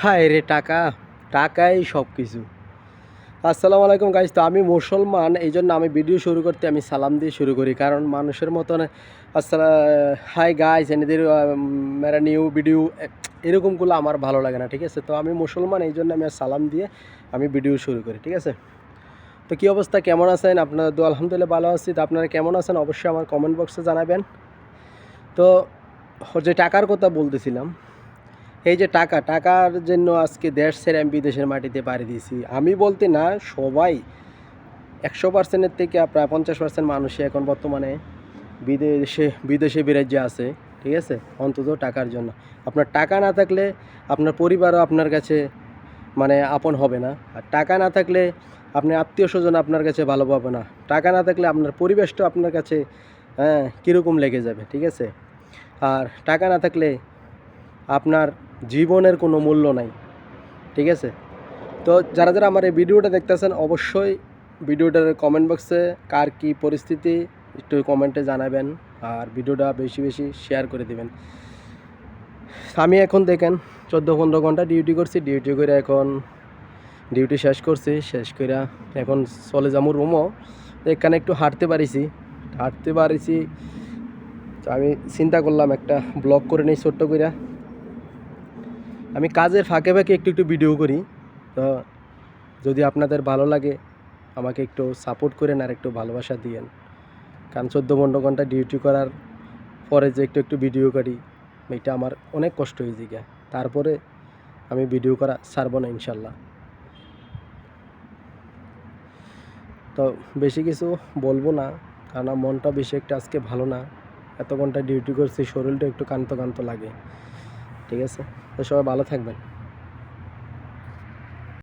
হায় রে টাকা, টাকাই সব কিছু আসসালামু আলাইকুম গাইজ তো আমি মুসলমান এই জন্য আমি ভিডিও শুরু করতে আমি সালাম দিয়ে শুরু করি, কারণ মানুষের মতন, আসসালা, হাই গাইজ এনেদের মেরা নিউ ভিডিও এরকমগুলো আমার ভালো লাগে না, ঠিক আছে? তো আমি মুসলমান এই জন্য আমি সালাম দিয়ে আমি ভিডিও শুরু করি, ঠিক আছে? তো কী অবস্থা, কেমন আছেন? আপনারা তো আলহামদুলিল্লাহ ভালো আছি, তো আপনারা কেমন আছেন? অবশ্যই আমার কমেন্ট বক্সে জানাবেন। তো যে টাকার কথা বলতেছিলাম এই যে টাকা, টাকার জন্য আজকে দেশ ছেড়ে আমি বিদেশের মাটিতে পাড়ি দিয়েছি। আমি বলতে না, সবাই একশো পার্সেন্টের থেকে প্রায় পঞ্চাশ পার্সেন্ট মানুষই এখন বর্তমানে বিদেশে বিদেশে বিরাজ্যে আছে, ঠিক আছে? অন্তত টাকার জন্য। আপনার টাকা না থাকলে আপনার পরিবারও আপনার কাছে মানে আপন হবে না। আর টাকা না থাকলে আপনার আত্মীয় স্বজন আপনার কাছে ভালো পাবে না। টাকা না থাকলে আপনার পরিবেশটা আপনার কাছে হ্যাঁ কীরকম লেগে যাবে, ঠিক আছে? আর টাকা না থাকলে আপনার জীবনের কোনো মূল্য নাই, ঠিক আছে? তো যারা যারা আমার এই ভিডিওটা দেখতেছেন, অবশ্যই ভিডিওটার কমেন্ট বক্সে কার কী পরিস্থিতি, একটু কমেন্টে জানাবেন আর ভিডিওটা বেশি বেশি শেয়ার করে দিবেন। আমি এখন দেখেন চোদ্দ পনেরো ঘণ্টা ডিউটি করছি ডিউটি করে এখন ডিউটি শেষ করছি, শেষ করে এখন চলে যাব রুমও। এখানে একটু হাঁটতে পারিছি হাঁটতে পারিছি। আমি চিন্তা করলাম একটা ব্লগ করে নিই ছোট্ট করে আমি কাজের ফাঁকে ফাঁকে একটু একটু ভিডিও করি। তো যদি আপনাদের ভালো লাগে, আমাকে একটু সাপোর্ট করেন আর একটু ভালোবাসা দিয়েন। কারণ চোদ্দ পনেরো ঘণ্টা ডিউটি করার পরে যে একটু একটু ভিডিও করি, এটা আমার অনেক কষ্ট হয়ে যায়। তারপরে আমি ভিডিও করা ছাড়বো না ইনশাল্লাহ। তো বেশি কিছু বলব না, কারণ মনটা বেশি একটা আজকে ভালো না। এত ঘণ্টা ডিউটি করছি, শরীরটা একটু কান্ত কান্ত লাগে। ঠিক আছে? তো সবাই ভালো থাকবেন।